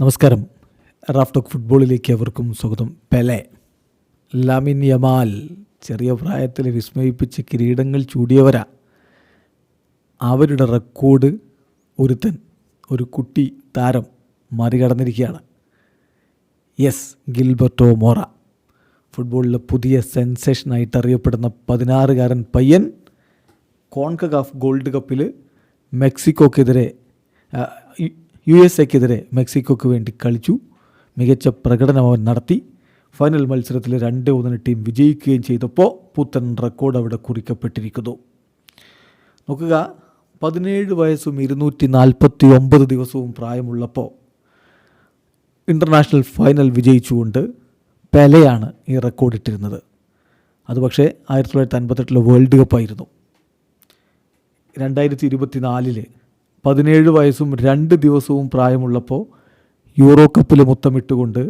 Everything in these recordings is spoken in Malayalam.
നമസ്കാരം. റാഫ് ടോക്ക് ഫുട്ബോളിലേക്ക് അവർക്കും സ്വാഗതം. പെലെ ലാമിൻ യമാൽ ചെറിയ പ്രായത്തിൽ വിസ്മയിപ്പിച്ച് കിരീടങ്ങൾ ചൂടിയവരാ. അവരുടെ റെക്കോർഡ് ഒരുത്തൻ ഒരു കുട്ടി താരം മറികടന്നിരിക്കുകയാണ്. Yes Gilberto Vora. ഫുട്ബോളിലെ പുതിയ സെൻസേഷനായിട്ട് അറിയപ്പെടുന്ന പതിനാറുകാരൻ പയ്യൻ കോൺകഗാഫ് ഗോൾഡ് കപ്പിൽ മെക്സിക്കോക്കെതിരെ യു- എസ് എക്കെതിരെ മെക്സിക്കോക്ക് വേണ്ടി കളിച്ചു. മികച്ച പ്രകടനം അവൻ നടത്തി. ഫൈനൽ മത്സരത്തിൽ രണ്ട് ഒന്നിന് ടീം വിജയിക്കുകയും ചെയ്തപ്പോൾ പുത്തൻ റെക്കോർഡ് അവിടെ കുറിക്കപ്പെട്ടിരിക്കുന്നു. നോക്കുക പതിനേഴ് വയസ്സും ഇരുന്നൂറ്റി നാൽപ്പത്തി ഒമ്പത് ദിവസവും പ്രായമുള്ളപ്പോൾ ഇന്റർനാഷണൽ ഫൈനൽ വിജയിച്ചുകൊണ്ട് പെലയാണ് ഈ റെക്കോർഡ് ഇട്ടിരുന്നത്. അത് പക്ഷേ ആയിരത്തി തൊള്ളായിരത്തി അൻപത്തെട്ടിലെ വേൾഡ് കപ്പായിരുന്നു. രണ്ടായിരത്തി ഇരുപത്തി നാലിൽ പതിനേഴ് വയസ്സും രണ്ട് ദിവസവും പ്രായമുള്ളപ്പോൾ യൂറോ കപ്പിൽ മുത്തമിട്ടുകൊണ്ട്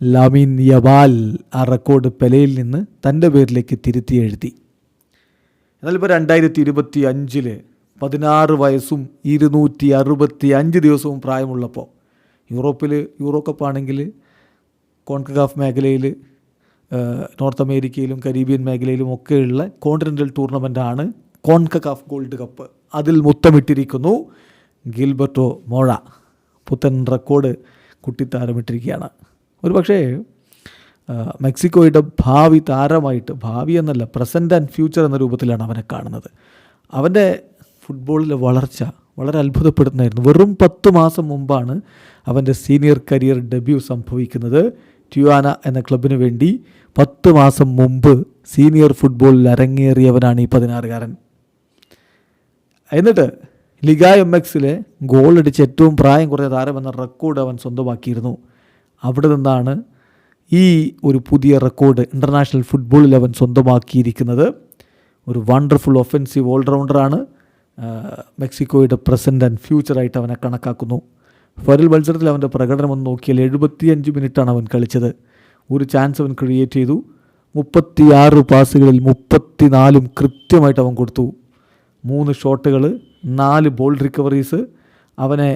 ലാമിൻ യബാൽ ആ റെക്കോർഡ് പെലയിൽ നിന്ന് തന്റെ പേരിലേക്ക് തിരുത്തി എഴുതി. എന്നാൽ ഇപ്പോൾ രണ്ടായിരത്തി ഇരുപത്തി അഞ്ചിൽ പതിനാറ് വയസ്സും ഇരുന്നൂറ്റി അറുപത്തി അഞ്ച് ദിവസവും പ്രായമുള്ളപ്പോൾ യൂറോപ്പിൽ യൂറോ കപ്പാണെങ്കിൽ കോൺകഗാഫ് മേഖലയിൽ നോർത്ത് അമേരിക്കയിലും കരീബിയൻ മേഖലയിലും ഒക്കെയുള്ള കോണ്ടിനെന്റൽ ടൂർണമെന്റാണ് കോൺകഗാഫ് ഗോൾഡ് കപ്പ്. അതിൽ മുത്തമിട്ടിരിക്കുന്നു. ഗിൽബർട്ടോ മോഴ പുത്തൻ റെക്കോർഡ് കുട്ടിത്താരമിട്ടിരിക്കുകയാണ്. ഒരു പക്ഷേ മെക്സിക്കോയുടെ ഭാവി താരമായിട്ട് ഭാവി എന്നല്ല പ്രസന്റ് ആൻഡ് ഫ്യൂച്ചർ എന്ന രൂപത്തിലാണ് അവനെ കാണുന്നത്. അവന്റെ ഫുട്ബോളിലെ വളർച്ച വളരെ അത്ഭുതപ്പെടുന്നതായിരുന്നു. വെറും പത്ത് മാസം മുമ്പാണ് അവന്റെ സീനിയർ കരിയർ ഡെബ്യൂ സംഭവിക്കുന്നത്. ട്യുവാന എന്ന ക്ലബിന് വേണ്ടി പത്ത് മാസം മുമ്പ് സീനിയർ ഫുട്ബോളിൽ അരങ്ങേറിയവനാണ് ഈ പതിനാറുകാരൻ. എന്നിട്ട് ലിഗ എം എക്സിലെ ഗോൾ അടിച്ച് ഏറ്റവും പ്രായം കുറഞ്ഞ താരമെന്ന റെക്കോർഡ് അവൻ സ്വന്തമാക്കിയിരുന്നു. അവിടെ നിന്നാണ് ഈ ഒരു പുതിയ റെക്കോർഡ് ഇന്റർനാഷണൽ ഫുട്ബോളിൽ അവൻ സ്വന്തമാക്കിയിരിക്കുന്നത്. ഒരു വണ്ടർഫുൾ ഒഫൻസീവ് ഓൾറൗണ്ടറാണ് മെക്സിക്കോയുടെ പ്രസന്റ് ആൻഡ് ഫ്യൂച്ചറായിട്ട് അവനെ കണക്കാക്കുന്നു. ഫൈനൽ മത്സരത്തിൽ അവന്റെ പ്രകടനം ഒന്ന് നോക്കിയാൽ എഴുപത്തിയഞ്ച് മിനിറ്റാണ് അവൻ കളിച്ചത്. ഒരു ചാൻസ് അവൻ ക്രിയേറ്റ് ചെയ്തു. മുപ്പത്തിയാറ് പാസുകളിൽ മുപ്പത്തിനാലും കൃത്യമായിട്ട് അവൻ കൊടുത്തു. മൂന്ന് ഷോട്ടുകൾ നാല് ബോൾ റിക്കവറീസ്. അവനെ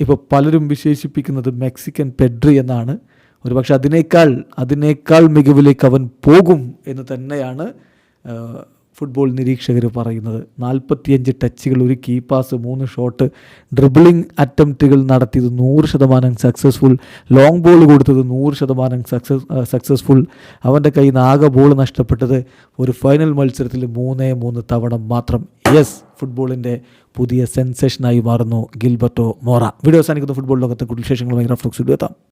ഇപ്പോൾ പലരും വിശേഷിപ്പിക്കുന്നത് മെക്സിക്കൻ പെഡ്രി എന്നാണ്. ഒരുപക്ഷെ അതിനേക്കാൾ അതിനേക്കാൾ മികവിലേക്ക് അവൻ പോകും എന്ന് തന്നെയാണ് ഫുട്ബോൾ നിരീക്ഷകർ പറയുന്നത്. നാൽപ്പത്തിയഞ്ച് ടച്ചുകൾ ഒരു കീ പാസ് മൂന്ന് ഷോട്ട് ഡ്രിബിളിംഗ് അറ്റംപ്റ്റുകൾ നടത്തിയത് നൂറ് ശതമാനം സക്സസ്ഫുൾ ലോങ് ബോൾ കൊടുത്തത് നൂറ് ശതമാനം സക്സസ് സക്സസ്ഫുൾ അവന്റെ കയ്യിൽ നിന്ന് ആകെ ബോൾ നഷ്ടപ്പെട്ടത് ഒരു ഫൈനൽ മത്സരത്തിൽ മൂന്നേ മൂന്ന് തവണ മാത്രം. യെസ് ഫുട്ബോളിന്റെ പുതിയ സെൻസേഷനായി മാറുന്നു ഗിൽബർട്ടോ മോറ. വീഡിയോ അവസാനിക്കുന്ന. ഫുട്ബോൾ ലോകത്തെ കൂടുതൽ വിശേഷങ്ങളുമായി റഫ്ലക്സ് എത്താം.